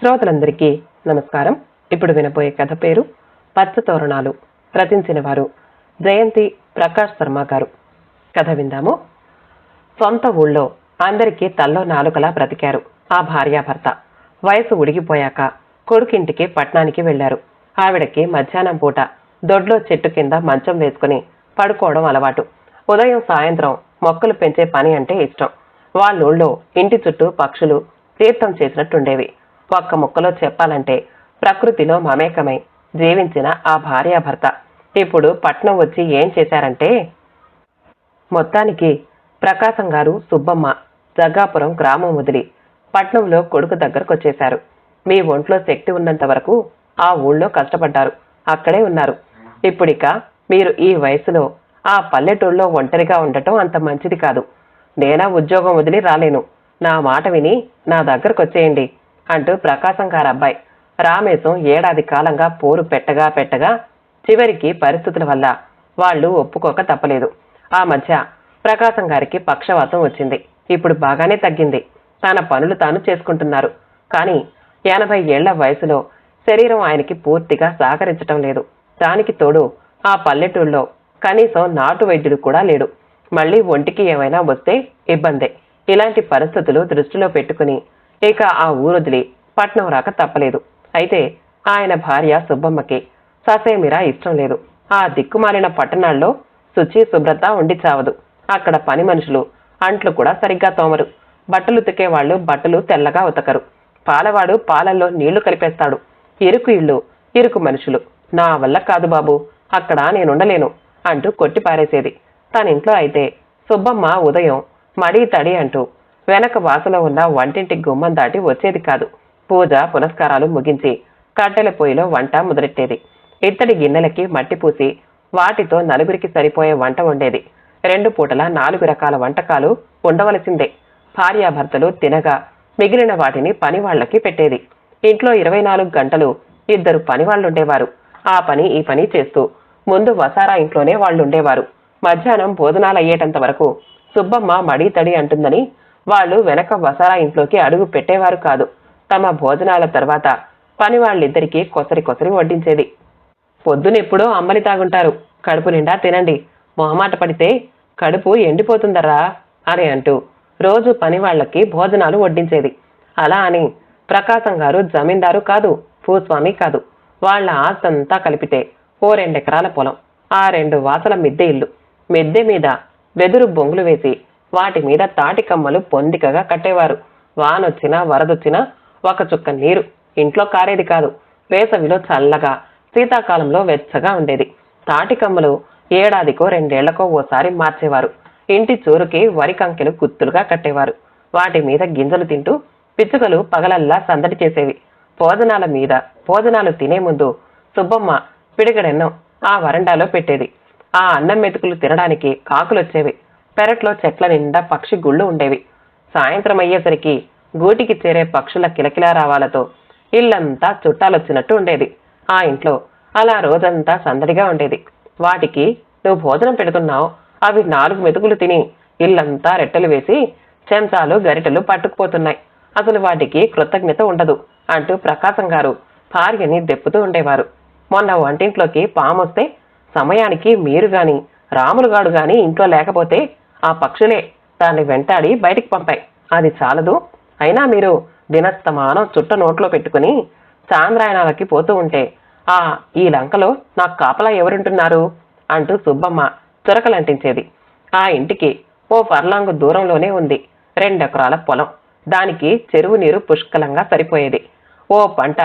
శ్రోతలందరికీ నమస్కారం. ఇప్పుడు వినబోయే కథ పేరు పచ్చ తోరణాలు. రచించిన వారు జయంతి ప్రకాష్ శర్మ గారు. కథ విందాము. సొంత ఊళ్ళో అందరికీ తల్లో నాలుకలా బ్రతికారు ఆ భార్యాభర్త. వయసు ఉడిగిపోయాక కొడుకింటికి పట్నానికి వెళ్ళారు ఆవిడకి మధ్యాహ్నం పూట దొడ్లో చెట్టు కింద మంచం వేసుకుని పడుకోవడం అలవాటు. ఉదయం సాయంత్రం మొక్కలు పెంచే పని అంటే ఇష్టం. వాళ్ళూళ్ళో ఇంటి చుట్టూ పక్షులు తీర్థం చేసినట్టుండేవి. ఒక్క ముక్కలో చెప్పాలంటే ప్రకృతిలో మమేకమై జీవించిన ఆ భార్యాభర్త ఇప్పుడు పట్నం వచ్చి ఏం చేశారంటే మొత్తానికి ప్రకాశం గారు సుబ్బమ్మ జగ్గాపురం గ్రామం వదిలి పట్నంలో కొడుకు దగ్గరకు వచ్చేశారు. మీ ఒంట్లో శక్తి ఉన్నంత వరకు ఆ ఊళ్ళో కష్టపడ్డారు. అక్కడే ఉన్నారు. ఇప్పుడిక మీరు ఈ వయసులో ఆ పల్లెటూళ్ళలో ఒంటరిగా ఉండటం అంత మంచిది కాదు. నేనా ఉద్యోగం వదిలి రాలేను. నా మాట విని నా దగ్గరకు వచ్చేయండి. అంటూ ప్రకాశం గారు అబ్బాయి. రామేశం ఏడాది కాలంగా పోరు పెట్టగా పెట్టగా చివరికి పరిస్థితుల వల్ల వాళ్ళు ఒప్పుకోక తప్పలేదు. ఆ మధ్య ప్రకాశం గారికి పక్షవాతం వచ్చింది. ఇప్పుడు బాగానే తగ్గింది. తన పనులు తాను చేసుకుంటున్నారు. కానీ ఎనభై ఏళ్ళ వయసులో శరీరం ఆయనకి పూర్తిగా సహకరించటం లేదు. దానికి తోడు ఆ పల్లెటూళ్ళలో కనీసం నాటు వైద్యుడు కూడా లేడు. మళ్ళీ ఒంటికి ఏమైనా వస్తే ఇబ్బందే. ఇలాంటి పరిస్థితులు దృష్టిలో పెట్టుకుని ఇక ఆ ఊరొదిలి పట్నం రాక తప్పలేదు. అయితే ఆయన భార్య సుబ్బమ్మకి ససేమిరా ఇష్టం లేదు. ఆ దిక్కుమాలిన పట్టణాల్లో శుచి శుభ్రత ఉండి చావదు. అక్కడ పని మనుషులు అంట్లు కూడా సరిగ్గా తోమరు. బట్టలు ఉతికే వాళ్ళు బట్టలు తెల్లగా ఉతకరు. పాలవాడు పాలల్లో నీళ్ళు కలిపేస్తాడు. ఇరుకు ఇళ్ళు ఇరుకు మనుషులు. నా వల్ల కాదు బాబు అక్కడ నేనుండలేను అంటూ కొట్టి పారేసేది. తన ఇంట్లో అయితే సుబ్బమ్మ ఉదయం మడి తడి అంటూ వెనక వాసలో ఉన్న వంటింటి గుమ్మం దాటి వచ్చేది కాదు. పూజ పునస్కారాలు ముగించి కట్టెల పొయ్యిలో వంట మొదలెట్టేది. ఇత్తడి గిన్నెలకి మట్టి పూసి వాటితో నలుగురికి సరిపోయే వంట వండేది. రెండు పూటల నాలుగు రకాల వంటకాలు ఉండవలసిందే భార్యాభర్తలు తినగా మిగిలిన వాటిని పని వాళ్ళకి పెట్టేది. ఇంట్లో ఇరవై నాలుగు గంటలు ఇద్దరు పనివాళ్ళుండేవారు ఆ పని ఈ పని చేస్తూ ముందు వసారా ఇంట్లోనే వాళ్ళు ఉండేవారు మధ్యాహ్నం భోజనాలయ్యేటంత వరకు సుబ్బమ్మ మడి తడి అంటుందని వాళ్ళు వెనక వసారా ఇంట్లోకి అడుగు పెట్టేవారు కాదు. తమ భోజనాల తర్వాత పని వాళ్ళిద్దరికీ కొసరి కొసరి వడ్డించేది. పొద్దునెప్పుడో అమ్మలి తాగుంటారు. కడుపు నిండా తినండి. మొహమాట పడితే కడుపు ఎండిపోతుందరా అని అంటూ రోజు పని వాళ్ళకి భోజనాలు వడ్డించేది. అలా అని ప్రకాశం గారు జమీందారు కాదు భూస్వామి కాదు. వాళ్ళ ఆస్తంతా కలిపితే ఓ రెండెకరాల పొలం ఆ రెండు వాసల మిద్దె ఇల్లు. మిద్దె మీద వెదురు బొంగులు వేసి వాటి మీద తాటికమ్మలు పొందికగా కట్టేవారు. వానొచ్చినా వరదొచ్చినా ఒక చుక్క నీరు ఇంట్లో కారేది కాదు. వేసవిలో చల్లగా శీతాకాలంలో వెచ్చగా ఉండేది. తాటికమ్మలు ఏడాదికో రెండేళ్ళకో ఓసారి మార్చేవారు. ఇంటి చూరుకి వరి కంకెలు గుత్తులుగా కట్టేవారు. వాటి మీద గింజలు తింటూ పిచ్చుకలు పగలల్లా సందడి చేసేవి. భోజనాల మీద భోజనాలు తినే ముందు సుబ్బమ్మ పిడిగడెన్నం ఆ వరండాలో పెట్టేది. ఆ అన్నం మెతుకులు తినడానికి కాకులొచ్చేవి. పెరట్లో చెట్ల నిండా పక్షి గుళ్ళు ఉండేవి. సాయంత్రం అయ్యేసరికి గూటికి చేరే పక్షుల కిలకిలా రావాలతో ఇల్లంతా చుట్టాలొచ్చినట్టు ఉండేది. ఆ ఇంట్లో అలా రోజంతా సందడిగా ఉండేది. వాటికి నువ్వు భోజనం పెడుతున్నావు. అవి నాలుగు మెతుకులు తిని ఇల్లంతా రెట్టెలు వేసి చెంచాలు గరిటెలు పట్టుకుపోతున్నాయి. అసలు వాటికి కృతజ్ఞత ఉండదు అంటూ ప్రకాశం గారు భార్యని దెప్పుతూ ఉండేవారు. మొన్న వంటింట్లోకి పామొస్తే సమయానికి మీరు గాని రాములుగాడు గాని ఇంట్లో లేకపోతే ఆ పక్షులే దాన్ని వెంటాడి బయటికి పంపాయి. అది చాలదు. అయినా మీరు దినస్తమానం చుట్ట నోట్లో పెట్టుకుని చాంద్రాయణాలకి పోతూ ఉంటే ఆ ఈ లంకలో నాకు కాపలా ఎవరుంటున్నారు? అంటూ సుబ్బమ్మ చురకలంటించేది. ఆ ఇంటికి ఓ ఫర్లాంగు దూరంలోనే ఉంది. రెండెకరాల పొలం. దానికి చెరువు నీరు పుష్కలంగా సరిపోయేది. ఓ పంట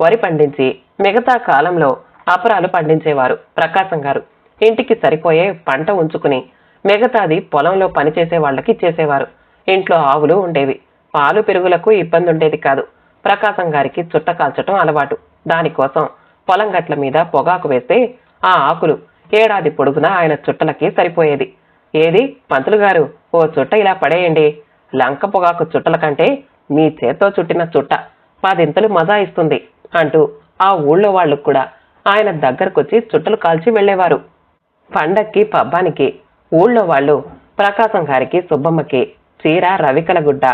వరి పండించి మిగతా కాలంలో అపరాలు పండించేవారు ప్రకాశం గారు. ఇంటికి సరిపోయే పంట ఉంచుకుని మిగతాది పొలంలో పనిచేసే వాళ్ళకి ఇచ్చేసేవారు. ఇంట్లో ఆవులు ఉండేవి. పాలు పెరుగులకు ఇబ్బంది ఉండేది కాదు. ప్రకాశం గారికి చుట్ట కాల్చటం అలవాటు. దానికోసం పొలం గట్ల మీద పొగాకు వేస్తే ఆ ఆకులు ఏడాది పొడుగునా ఆయన చుట్టలకి సరిపోయేది. ఏది? పంతులు గారు ఓ చుట్ట ఇలా పడేయండి. లంక పొగాకు చుట్టల కంటే మీ చేత్తో చుట్టిన చుట్ట పదింతలు మజా ఇస్తుంది అంటూ ఆ ఊళ్ళో వాళ్ళు కూడా ఆయన దగ్గరకొచ్చి చుట్టలు కాల్చి వెళ్ళేవారు. పండక్కి పబ్బానికి ఊళ్ళో వాళ్ళు ప్రకాశం గారికి సుబ్బమ్మకి చీర రవికల గుడ్డ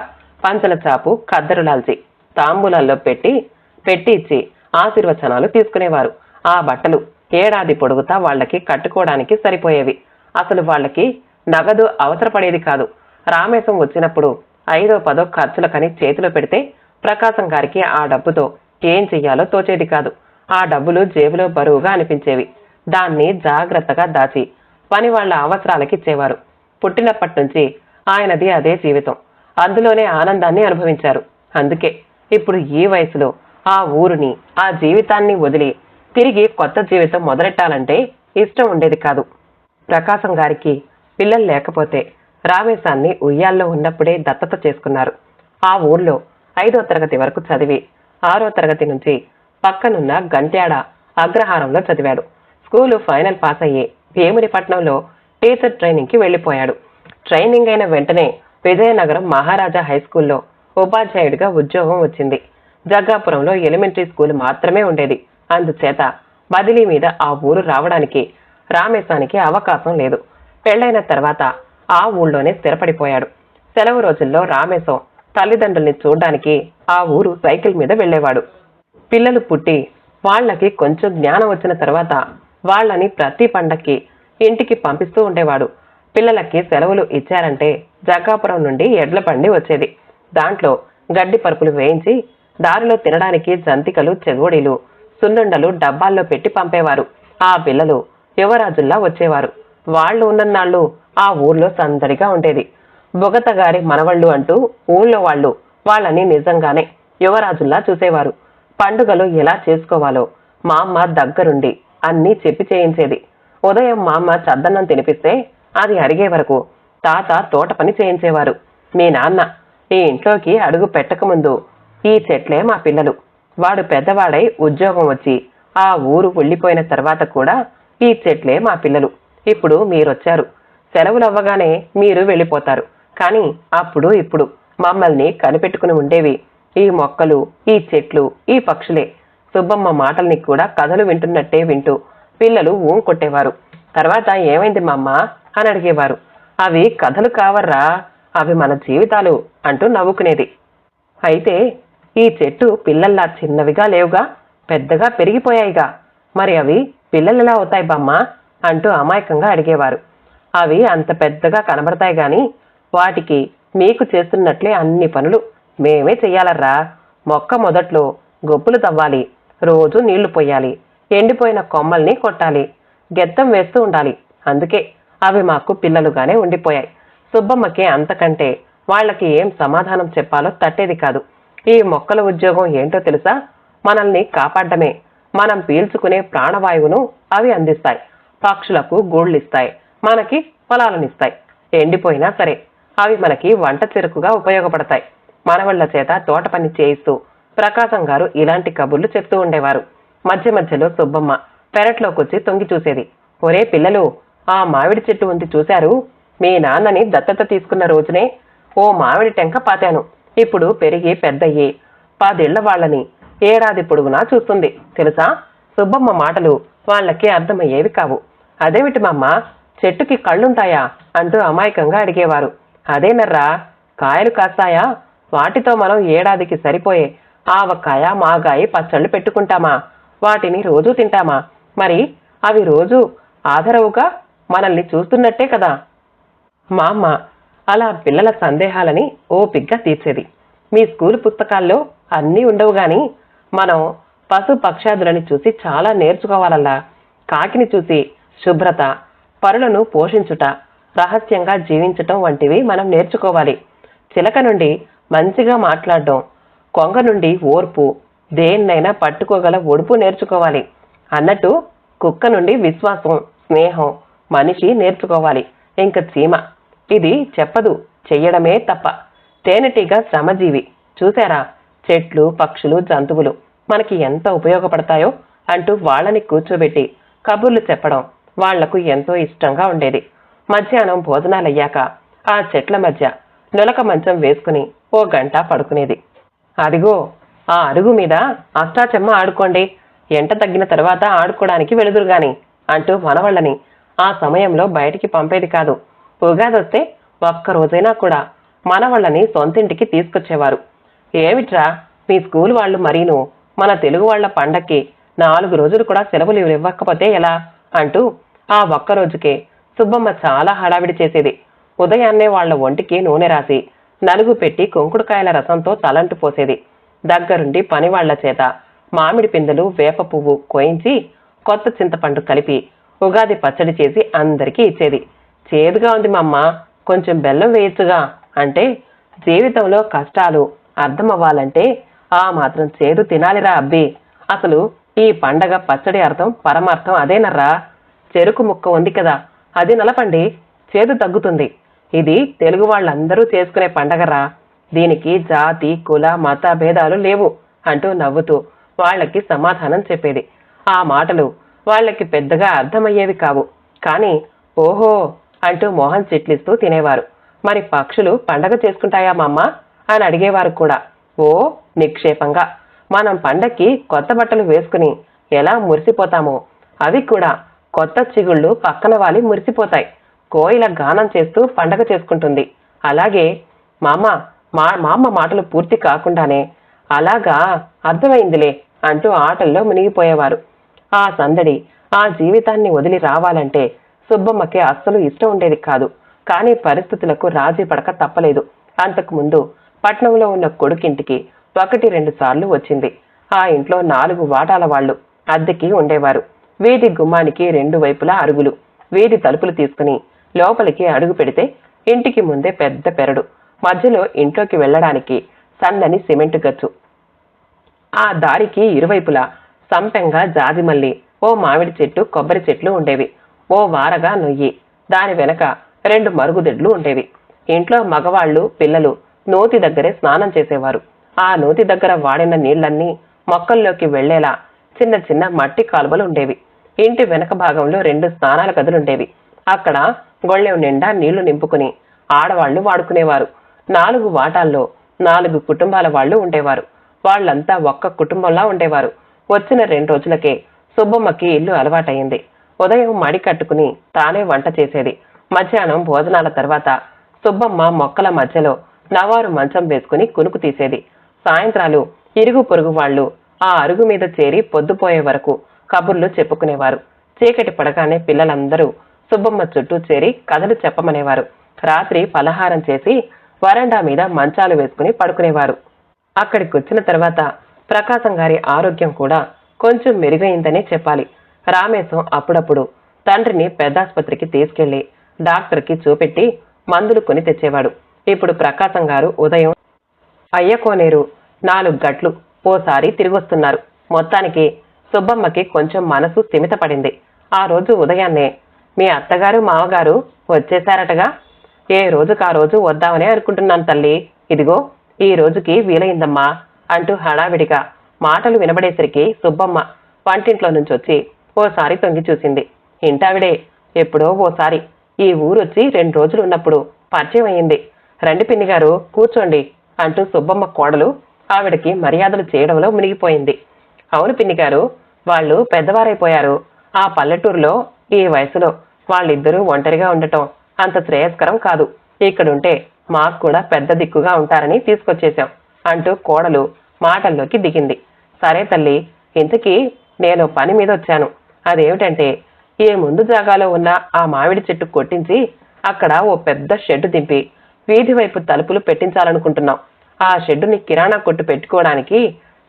పంచల చాపు కద్దరులాల్చి తాంబూలాల్లో పెట్టి పెట్టి ఇచ్చి ఆశీర్వచనాలు తీసుకునేవారు. ఆ బట్టలు ఏడాది పొడుగుతా వాళ్ళకి కట్టుకోవడానికి సరిపోయేవి. అసలు వాళ్ళకి నగదు అవసరపడేది కాదు. రామేశం వచ్చినప్పుడు ఐదో పదో ఖర్చులకని చేతిలో పెడితే ప్రకాశం గారికి ఆ డబ్బుతో ఏం చెయ్యాలో తోచేది కాదు. ఆ డబ్బులు జేబులో బరువుగా అనిపించేవి. దాన్ని జాగ్రత్తగా దాచి పని వాళ్ళ అవసరాలకి ఇచ్చేవారు. పుట్టినప్పటి నుంచి ఆయనది అదే జీవితం. అందులోనే ఆనందాన్ని అనుభవించారు. అందుకే ఇప్పుడు ఈ వయసులో ఆ ఊరుని ఆ జీవితాన్ని వదిలి తిరిగి కొత్త జీవితం మొదలెట్టాలంటే ఇష్టం ఉండేది కాదు. ప్రకాశం గారికి పిల్లలు లేకపోతే రామేశాన్ని ఉయ్యాల్లో ఉన్నప్పుడే దత్తత చేసుకున్నారు. ఆ ఊర్లో ఐదో తరగతి వరకు చదివి ఆరో తరగతి నుంచి పక్కనున్న గంట్యాడ అగ్రహారంలో చదివాడు. స్కూలు ఫైనల్ పాస్ అయ్యి భీమునిపట్నంలో టీచర్ ట్రైనింగ్కి వెళ్ళిపోయాడు. ట్రైనింగ్ అయిన వెంటనే విజయనగరం మహారాజా హై స్కూల్లో ఉపాధ్యాయుడిగా ఉద్యోగం వచ్చింది. జగ్గాపురంలో ఎలిమెంటరీ స్కూల్ మాత్రమే ఉండేది. అందుచేత బదిలీ మీద ఆ ఊరు రావడానికి రామేశానికి అవకాశం లేదు. పెళ్ళైన తర్వాత ఆ ఊళ్ళోనే స్థిరపడిపోయాడు. సెలవు రోజుల్లో రామేశం తల్లిదండ్రుల్ని చూడ్డానికి ఆ ఊరు సైకిల్ మీద వెళ్ళేవాడు. పిల్లలు పుట్టి వాళ్ళకి కొంచెం జ్ఞానం వచ్చిన తర్వాత వాళ్ళని ప్రతి పండక్కి ఇంటికి పంపిస్తూ ఉండేవాడు. పిల్లలకి సెలవులు ఇచ్చారంటే జగ్గాపురం నుండి ఎడ్ల బండి వచ్చేది. దాంట్లో గడ్డి పరుపులు వేయించి దారిలో తినడానికి జంతికలు చెగోడీలు సున్నుండలు డబ్బాల్లో పెట్టి పంపేవారు. ఆ పిల్లలు యువరాజుల్లా వచ్చేవారు. వాళ్ళు ఉన్ననాళ్ళు ఆ ఊర్లో సందడిగా ఉండేది. బొగతగారి మనవళ్ళు అంటూ ఊళ్ళో వాళ్ళు వాళ్ళని నిజంగానే యువరాజుల్లా చూసేవారు. పండుగలు ఎలా చేసుకోవాలో మా అమ్మ దగ్గరుండి అన్నీ చెప్పి చేయించేది. ఉదయం మా అమ్మ చద్దన్నం తినిపిస్తే అది అరిగే వరకు తాత తోట పని చేయించేవారు. మీ నాన్న ఈ ఇంట్లోకి అడుగు పెట్టకముందు ఈ చెట్లే మా పిల్లలు. వాడు పెద్దవాడై ఉద్యోగం వచ్చి ఆ ఊరు వెళ్ళిపోయిన తర్వాత కూడా ఈ చెట్లే మా పిల్లలు. ఇప్పుడు మీరొచ్చారు. సెలవులు అవ్వగానే మీరు వెళ్ళిపోతారు. కానీ అప్పుడు ఇప్పుడు మమ్మల్ని కనిపెట్టుకుని ఉండేవి ఈ మొక్కలు ఈ చెట్లు ఈ పక్షులే. సుబ్బమ్మ మాటల్ని కూడా కథలు వింటున్నట్టే వింటూ పిల్లలు ఊం కొట్టేవారు. తర్వాత ఏమైంది మమ్మ? అని అడిగేవారు. అవి కథలు కావర్రా? అవి మన జీవితాలు అంటూ నవ్వుకునేది. అయితే ఈ చెట్టు పిల్లల్లా చిన్నవిగా లేవుగా పెద్దగా పెరిగిపోయాయిగా. మరి అవి పిల్లలెలా అవుతాయి బామ్మ? అంటూ అమాయకంగా అడిగేవారు. అవి అంత పెద్దగా కనబడతాయి గాని వాటికి మీకు చేస్తున్నట్లే అన్ని పనులు మేమే చెయ్యాలర్రా. మొక్క మొదట్లో గొప్పులు తవ్వాలి. రోజు నీళ్ళు పోయాలి. ఎండిపోయిన కొమ్మల్ని కొట్టాలి. గెత్తం వేస్తూ ఉండాలి. అందుకే అవి మాకు పిల్లలుగానే ఉండిపోయాయి. సుబ్బమ్మకి అంతకంటే వాళ్ళకి ఏం సమాధానం చెప్పాలో తట్టేది కాదు. ఈ మొక్కల ఉద్యోగం ఏంటో తెలుసా? మనల్ని కాపాడమే మనం పీల్చుకునే ప్రాణవాయువును అవి అందిస్తాయి. పక్షులకు గూళ్ళిస్తాయి. మనకి పొలాలనిస్తాయి ఎండిపోయినా సరే అవి మనకి వంట చెరుకుగా ఉపయోగపడతాయి. మనవళ్ళ చేత తోట పని చేయిస్తూ ప్రకాశం గారు ఇలాంటి కబుర్లు చెప్తూ ఉండేవారు. మధ్య మధ్యలో సుబ్బమ్మ పెరట్లోకొచ్చి తొంగి చూసేది. ఒరే పిల్లలు ఆ మామిడి చెట్టు ఉంది చూశారు? మీ నాన్నని దత్తత తీసుకున్న రోజునే ఓ మామిడి టెంక పాతాను. ఇప్పుడు పెరిగి పెద్దయ్యి పదేళ్ళ వాళ్ళని ఏడాది పొడుగునా చూస్తుంది. తెలుసా? సుబ్బమ్మ మాటలు వాళ్ళకి అర్థమయ్యేవి కావు. అదేమిటి మమ్మ? చెట్టుకి కళ్ళుంటాయా? అంటూ అమాయకంగా అడిగేవారు. అదేనర్రా కాయలు కాస్తాయా? వాటితో మనం ఏడాదికి సరిపోయే ఆవకాయ మాగాయి పచ్చళ్ళు పెట్టుకుంటామా? వాటిని రోజూ తింటామా? మరి అవి రోజు ఆదరవుగా మనల్ని చూస్తున్నట్టే కదా? మా అమ్మ అలా పిల్లల సందేహాలని ఓపిగ్గా తీర్చేది. మీ స్కూల్ పుస్తకాల్లో అన్నీ ఉండవు గాని మనం పశు పక్షాదులని చూసి చాలా నేర్చుకోవాలల్లా. కాకిని చూసి శుభ్రత పరులను పోషించుట రహస్యంగా జీవించటం వంటివి మనం నేర్చుకోవాలి. చిలక నుండి మంచిగా మాట్లాడడం కొంగ నుండి ఓర్పు దేన్నైనా పట్టుకోగల ఒడుపు నేర్చుకోవాలి అన్నట్టు కుక్క నుండి విశ్వాసం స్నేహం మనిషి నేర్చుకోవాలి ఇంక చీమ. ఇది చెప్పదు చెయ్యడమే తప్ప. తేనెటీగ శ్రమజీవి. చూసారా చెట్లు పక్షులు జంతువులు మనకి ఎంత ఉపయోగపడతాయో అంటూ వాళ్ళని కూర్చోబెట్టి కబుర్లు చెప్పడం వాళ్ళకు ఎంతో ఇష్టంగా ఉండేది. మధ్యాహ్నం భోజనాలయ్యాక ఆ చెట్ల మధ్య నులక మంచం వేసుకుని ఓ గంట పడుకునేది. అదిగో ఆ అరుగు మీద అష్టాచెమ్మ ఆడుకోండి. ఎంట తగ్గిన తర్వాత ఆడుకోవడానికి వెళుదురు గాని అంటూ మనవళ్ళని ఆ సమయంలో బయటికి పంపేది కాదు. ఉగాది వస్తే ఒక్క రోజైనా కూడా మనవళ్ళని సొంతింటికి తీసుకొచ్చేవారు. ఏమిట్రా మీ స్కూల్ వాళ్ళు మరీను మన తెలుగు వాళ్ళ పండక్కి నాలుగు రోజులు కూడా సెలవులు ఇవ్వకపోతే ఎలా? అంటూ ఆ ఒక్క రోజుకే సుబ్బమ్మ చాలా హడావిడి చేసేది. ఉదయాన్నే వాళ్ళ ఒంటికి నూనె రాసి నలుగు పెట్టి కుంకుడుకాయల రసంతో తలంటు పోసేది. దగ్గరుండి పనివాళ్ళ చేత మామిడి పిందెలు వేప పువ్వు కోయించి కొత్త చింతపండు కలిపి ఉగాది పచ్చడి చేసి అందరికీ ఇచ్చేది. చేదుగా ఉంది మమ్మ కొంచెం బెల్లం వేయచ్చుగా అంటే జీవితంలో కష్టాలు అర్థమవ్వాలంటే ఆ మాత్రం చేదు తినాలిరా అబ్బి. అసలు ఈ పండగ పచ్చడి అర్థం పరమార్థం అదేనర్రా? చెరుకు ముక్క ఉంది కదా అది నలపండి. చేదు తగ్గుతుంది. ఇది తెలుగు వాళ్ళందరూ చేసుకునే పండగరా? దీనికి జాతి కుల మత భేదాలు లేవు అంటూ నవ్వుతూ వాళ్ళకి సమాధానం చెప్పేది. ఆ మాటలు వాళ్ళకి పెద్దగా అర్థమయ్యేవి కావు. కానీ ఓహో అంటూ మోహన్ చిట్లిస్తూ తినేవారు. మరి పక్షులు పండగ చేసుకుంటాయా మమ్మ? అని అడిగేవారు కూడా. ఓ నిక్షేపంగా. మనం పండక్కి కొత్త బట్టలు వేసుకుని ఎలా మురిసిపోతామో? అవి కూడా కొత్త చిగుళ్ళు పక్కన వాలి మురిసిపోతాయి. కోయిల గానం చేస్తూ పండగ చేసుకుంటుంది. అలాగే మామ మా మామ మాటలు పూర్తి కాకుండానే అలాగా అర్థమైందిలే అంటూ ఆటల్లో మునిగిపోయేవారు. ఆ సందడి ఆ జీవితాన్ని వదిలి రావాలంటే సుబ్బమ్మకి అస్సలు ఇష్టం ఉండేది కాదు. కానీ పరిస్థితులకు రాజీ పడక తప్పలేదు. అంతకుముందు పట్నంలో ఉన్న కొడుకింటికి ఒకటి రెండు సార్లు వచ్చింది. ఆ ఇంట్లో నాలుగు వాటాల వాళ్ళు అద్దెకి ఉండేవారు. వీధి గుమ్మానికి రెండు వైపులా అరుగులు. వీధి తలుపులు తీసుకుని లోపలికి అడుగు పెడితే ఇంటికి ముందే పెద్ద పెరడు. మధ్యలో ఇంట్లోకి వెళ్ళడానికి సన్నని సిమెంట్ గచ్చు. ఆ దారికి ఇరువైపులా సంపెంగా జాజిమల్లి ఓ మామిడి చెట్టు కొబ్బరి చెట్లు ఉండేవి. ఓ వారగా నొయ్యి. దాని వెనక రెండు మరుగుదొడ్లు ఉండేవి. ఇంట్లో మగవాళ్ళు పిల్లలు నూతి దగ్గరే స్నానం చేసేవారు. ఆ నూతి దగ్గర వాడిన నీళ్ళన్నీ మొక్కల్లోకి వెళ్ళేలా చిన్న చిన్న మట్టి కాలువలు ఉండేవి. ఇంటి వెనక భాగంలో రెండు స్నానాల గదులుండేవి. అక్కడ గొళ్ళెం నిండా నీళ్ళు నింపుకుని ఆడవాళ్ళు వాడుకునేవారు. నాలుగు వాటాల్లో నాలుగు కుటుంబాల వాళ్ళు ఉండేవారు. వాళ్ళంతా ఒక్క కుటుంబంలా ఉండేవారు. వచ్చిన రెండు రోజులకే సుబ్బమ్మకి ఇల్లు అలవాటయింది. ఉదయం మడి కట్టుకుని తానే వంట చేసేది. మధ్యాహ్నం భోజనాల తర్వాత సుబ్బమ్మ మొక్కల మధ్యలో నవారు మంచం వేసుకుని కునుకు తీసేది. సాయంత్రాలు ఇరుగు పొరుగు వాళ్ళు ఆ అరుగు మీద చేరి పొద్దుపోయే వరకు కబుర్లు చెప్పుకునేవారు. చీకటి పడగానే పిల్లలందరూ సుబ్బమ్మ చుట్టూ చేరి కథలు చెప్పమనేవారు. రాత్రి పలహారం చేసి వరండా మీద మంచాలు వేసుకుని పడుకునేవారు. అక్కడికి వచ్చిన తర్వాత ప్రకాశం గారి ఆరోగ్యం కూడా కొంచెం మెరుగైందనే చెప్పాలి. రామేశం అప్పుడప్పుడు తండ్రిని పెద్దాసుపత్రికి తీసుకెళ్ళి డాక్టర్కి చూపెట్టి మందులు కొని తెచ్చేవాడు. ఇప్పుడు ప్రకాశం గారు ఉదయం అయ్యకోనేరు నాలుగు గట్లు ఓసారి తిరిగొస్తున్నారు. మొత్తానికి సుబ్బమ్మకి కొంచెం మనసు స్థిమితపడింది. ఆ రోజు ఉదయాన్నే మీ అత్తగారు మామగారు వచ్చేశారటగా? ఏ రోజుకు ఆ రోజు వద్దామనే అనుకుంటున్నాను తల్లి. ఇదిగో ఈ రోజుకి వీలైందమ్మా అంటూ హడావిడిగా మాటలు వినబడేసరికి సుబ్బమ్మ వంటింట్లో నుంచి వచ్చి ఓసారి తొంగి చూసింది. ఇంటావిడే ఎప్పుడో ఓసారి. ఈ ఊరొచ్చి రెండు రోజులు ఉన్నప్పుడు పరిచయం అయింది రండి పిన్ని గారు కూర్చోండి అంటూ సుబ్బమ్మ కోడలు ఆవిడకి మర్యాదలు చేయడంలో మునిగిపోయింది. అవును పిన్ని గారు వాళ్ళు పెద్దవారైపోయారు. ఆ పల్లెటూరులో ఈ వయసులో వాళ్ళిద్దరూ ఒంటరిగా ఉండటం అంత శ్రేయస్కరం కాదు. ఇక్కడుంటే మాకు కూడా పెద్ద దిక్కుగా ఉంటారని తీసుకొచ్చేశాం అంటూ కోడలు మాటల్లోకి దిగింది. సరే తల్లి ఇంతకీ నేను పని మీద వచ్చాను. అదేమిటంటే ఈ ముందు జాగాలో ఉన్న ఆ మామిడి చెట్టు కొట్టించి అక్కడ ఓ పెద్ద షెడ్డు దింపి వీధి వైపు తలుపులు పెట్టించాలనుకుంటున్నాం. ఆ షెడ్డుని కిరాణా కొట్టు పెట్టుకోవడానికి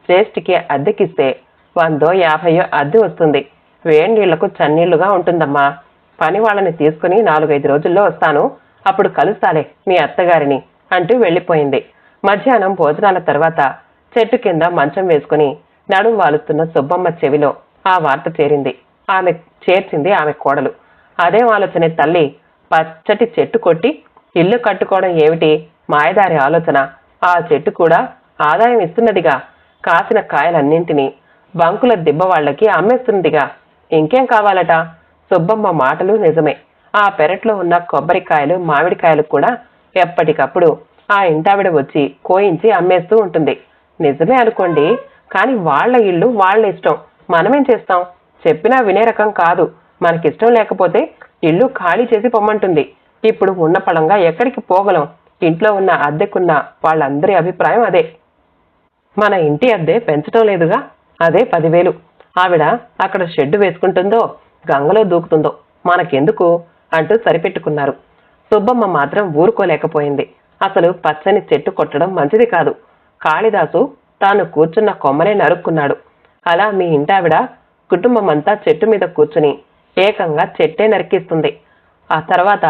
శ్రేష్ఠికి అద్దెకిస్తే వందో యాభైయో అద్దె వస్తుంది. వేడి చన్నీళ్ళుగా ఉంటుందమ్మా. పని వాళ్ళని తీసుకుని నాలుగైదు రోజుల్లో వస్తాను. అప్పుడు కలుస్తాలే మీ అత్తగారిని అంటూ వెళ్ళిపోయింది. మధ్యాహ్నం భోజనాల తర్వాత చెట్టు కింద మంచం వేసుకుని నడుము వాలుస్తున్న సుబ్బమ్మ చెవిలో ఆ వార్త చేరింది. ఆమె చేర్చింది ఆమె కోడలు. అదేం ఆలోచనే తల్లి పచ్చటి చెట్టు కొట్టి ఇల్లు కట్టుకోవడం ఏమిటి? మాయదారి ఆలోచన. ఆ చెట్టు కూడా ఆదాయం ఇస్తున్నదిగా. కాసిన కాయలన్నింటినీ బంకుల దిబ్బ వాళ్ళకి అమ్మేస్తున్నదిగా. ఇంకేం కావాలట? సుబ్బమ్మ మాటలు నిజమే. ఆ పెరట్లో ఉన్న కొబ్బరికాయలు మామిడికాయలు కూడా ఎప్పటికప్పుడు ఆ ఇంటావిడ వచ్చి కోయించి అమ్మేస్తూ ఉంటుంది. నిజమే అనుకోండి కానీ వాళ్ళ ఇల్లు వాళ్ళ ఇష్టం. మనమేం చేస్తాం? చెప్పినా వినే రకం కాదు. మనకిష్టం లేకపోతే ఇల్లు ఖాళీ చేసి పొమ్మంటుంది. ఇప్పుడు ఉన్న పడంగా ఎక్కడికి పోగలం? ఇంట్లో ఉన్న అద్దెకున్న వాళ్ళందరి అభిప్రాయం అదే. మన ఇంటి అద్దె పెంచటం లేదుగా? అదే పదివేలు. ఆవిడ అక్కడ షెడ్డు వేసుకుంటుందో గంగలో దూకుతుందో మనకెందుకు అంటూ సరిపెట్టుకున్నారు. సుబ్బమ్మ మాత్రం ఊరుకోలేకపోయింది. అసలు పచ్చని చెట్టు కొట్టడం మంచిది కాదు. కాళిదాసు తాను కూర్చున్న కొమ్మనే నరుక్కున్నాడు. అలా మీ ఇంటావిడ కుటుంబమంతా చెట్టు మీద కూర్చుని ఏకంగా చెట్టే నరికిస్తుంది. ఆ తర్వాత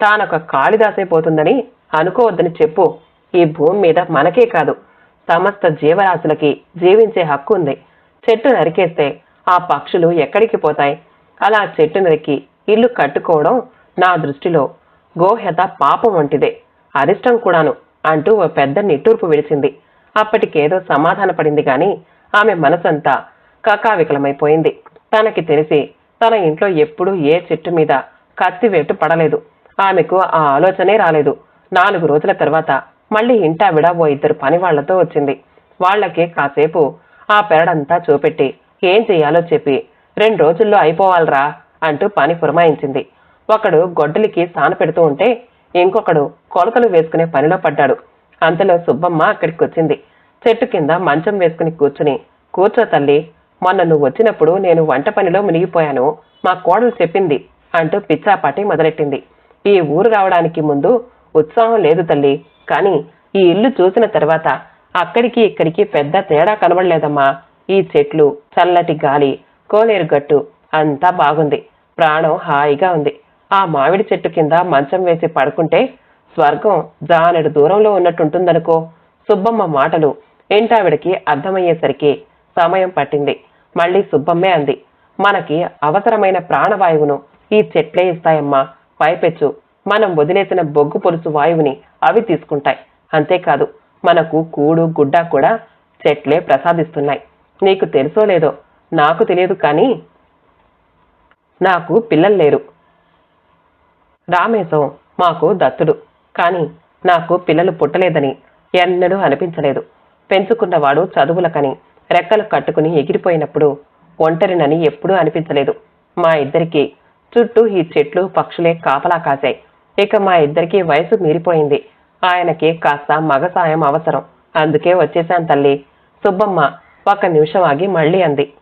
తానొక కాళిదాసైపోతుందని అనుకోవద్దని చెప్పు. ఈ భూమి మీద మనకే కాదు. సమస్త జీవరాశులకి జీవించే హక్కు ఉంది. చెట్టు నరికేస్తే ఆ పక్షులు ఎక్కడికి పోతాయి? అలా చెట్టు నరికి ఇల్లు కట్టుకోవడం నా దృష్టిలో గోహ్యత పాపం వంటిదే. అరిష్టం కూడాను అంటూ ఓ పెద్ద నిట్టూర్పు విడిచింది. అప్పటికేదో సమాధాన పడింది గాని ఆమె మనసంతా కకావికలమైపోయింది. తనకి తెలిసి తన ఇంట్లో ఎప్పుడూ ఏ చెట్టు మీద కత్తివేటు పడలేదు. ఆమెకు ఆ ఆలోచనే రాలేదు. నాలుగు రోజుల తర్వాత మళ్ళీ ఇంటావిడ ఓ ఇద్దరు పనివాళ్ళతో వచ్చింది. వాళ్ళకి కాసేపు ఆ పెరడంతా చూపెట్టి ఏం చెయ్యాలో చెప్పి రెండు రోజుల్లో అయిపోవాలరా అంటూ పని పురమాయించింది. ఒకడు గొడ్డలికి సాన పెడుతూ ఉంటే ఇంకొకడు కొలకలు వేసుకునే పనిలో పడ్డాడు. అంతలో సుబ్బమ్మ అక్కడికి వచ్చింది చెట్టు కింద మంచం వేసుకుని కూర్చుని కూర్చో తల్లి మొన్న నువ్వు వచ్చినప్పుడు నేను వంట పనిలో మునిగిపోయాను మా కోడలు చెప్పింది అంటూ పిచ్చాపాటి మొదలెట్టింది. ఈ ఊరు రావడానికి ముందు ఉత్సాహం లేదు తల్లి కానీ ఈ ఇల్లు చూసిన తర్వాత అక్కడికి ఇక్కడికి పెద్ద తేడా కనబడలేదమ్మా. ఈ చెట్లు చల్లటి గాలి కోనేరు గట్టు అంతా బాగుంది. ప్రాణం హాయిగా ఉంది. ఆ మామిడి చెట్టు కింద మంచం వేసి పడుకుంటే స్వర్గం జానెడు దూరంలో ఉన్నట్టుంటుందనుకో. సుబ్బమ్మ మాటలు ఏంటావిడకి అర్థమయ్యేసరికి సమయం పట్టింది. మళ్ళీ సుబ్బమ్మే అంది మనకి అవసరమైన ప్రాణవాయువును ఈ చెట్లే ఇస్తాయమ్మా. పైపెచ్చు. మనం వదిలేసిన బొగ్గు పొలుసు వాయువుని అవి తీసుకుంటాయి. అంతేకాదు మనకు కూడు గుడ్డ కూడా చెట్లే ప్రసాదిస్తున్నాయి. నీకు తెలుసో లేదో? నాకు తెలియదు కానీ నాకు పిల్లలు లేరు. రామేశం మాకు దత్తుడు. కానీ నాకు పిల్లలు పుట్టలేదని ఎన్నడూ అనిపించలేదు. పెంచుకున్నవాడు చదువులకని రెక్కలు కట్టుకుని ఎగిరిపోయినప్పుడు ఒంటరినని ఎప్పుడూ అనిపించలేదు. మా ఇద్దరికి చుట్టూ ఈ చెట్లు పక్షులే కాపలా కాశాయి. ఇక మా ఇద్దరికి వయసు మీరిపోయింది. ఆయనకి కాస్త మగ సాయం అవసరం. అందుకే వచ్చేశాను తల్లి. సుబ్బమ్మ ఒక్క నిమిషం ఆగి మళ్ళీ అంది.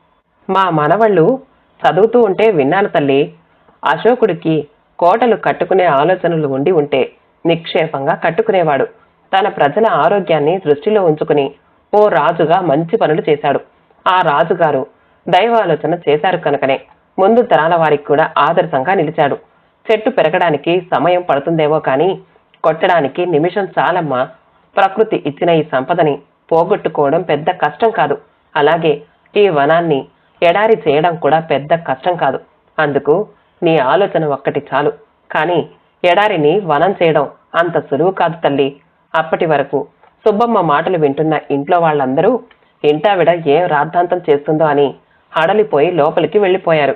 మా మనవళ్ళు చదువుతూ ఉంటే విన్నాను తల్లి. అశోకుడికి కోటలు కట్టుకునే ఆలోచనలు ఉండి ఉంటే నిక్షేపంగా కట్టుకునేవాడు. తన ప్రజల ఆరోగ్యాన్ని దృష్టిలో ఉంచుకుని ఓ రాజుగా మంచి పనులు చేశాడు. ఆ రాజుగారు దైవాలోచన చేశారు కనుకనే. ముందు తరాల వారికి కూడా ఆదర్శంగా నిలిచాడు. చెట్టు పెరగడానికి సమయం పడుతుందేమో కానీ కొట్టడానికి నిమిషం చాలమ్మా. ప్రకృతి ఇచ్చిన ఈ సంపదని పోగొట్టుకోవడం పెద్ద కష్టం కాదు. అలాగే ఈ వనాన్ని ఎడారి చేయడం కూడా పెద్ద కష్టం కాదు. అందుకు నీ ఆలోచన ఒక్కటి చాలు. కానీ ఎడారిని వనం చేయడం అంత సులువు కాదు తల్లి. అప్పటి వరకు సుబ్బమ్మ మాటలు వింటున్న ఇంట్లో వాళ్ళందరూ ఇంటావిడ ఏం రాద్ధాంతం చేస్తుందో అని హడలిపోయి లోపలికి వెళ్ళిపోయారు.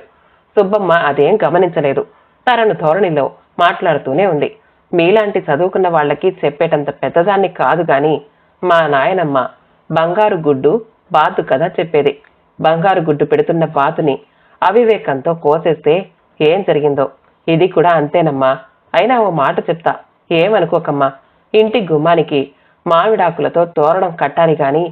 సుబ్బమ్మ అదేం గమనించలేదు. తరను ధోరణిలో మాట్లాడుతూనే ఉంది. మీలాంటి చదువుకున్న వాళ్ళకి చెప్పేటంత పెద్దదాన్ని కాదు కానీ మా నాయనమ్మ బంగారు గుడ్డు బాతు కథ చెప్పేది. బంగారు గుడ్డు పెడుతున్న బాతుని అవివేకంతో కోసేస్తే ఏం జరిగిందో? ఇది కూడా అంతేనమ్మా. అయినా ఓ మాట చెప్తా. ఏమనుకోకమ్మా? ఇంటి గుమ్మానికి మామిడాకులతో తోరణం కట్టాలి కానీ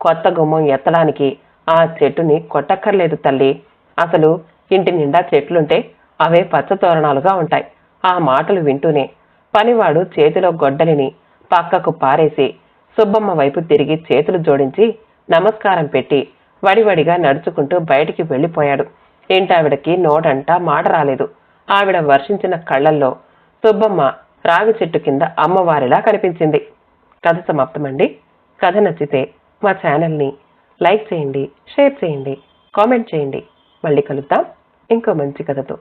కొత్త గుమ్మం ఎత్తడానికి ఆ చెట్టుని కొట్టక్కర్లేదు తల్లి. అసలు ఇంటి నిండా చెట్లుంటే అవే పచ్చ తోరణాలుగా ఉంటాయి. ఆ మాటలు వింటూనే పనివాడు చేతిలో గొడ్డలిని పక్కకు పారేసి సుబ్బమ్మ వైపు తిరిగి చేతులు జోడించి నమస్కారం పెట్టి వడివడిగా నడుచుకుంటూ బయటికి వెళ్ళిపోయాడు. ఏంటావిడకి నోటంట మాట రాలేదు. ఆవిడ వర్షించిన కళ్ళల్లో సుబ్బమ్మ రావి చెట్టు కింద అమ్మవారిలా కనిపించింది. కథ సమాప్తమండి. కథ నచ్చితే మా ఛానల్ని లైక్ చేయండి షేర్ చేయండి కామెంట్ చేయండి. మళ్ళీ కలుద్దాం. ఇంకో మంచి కథతో.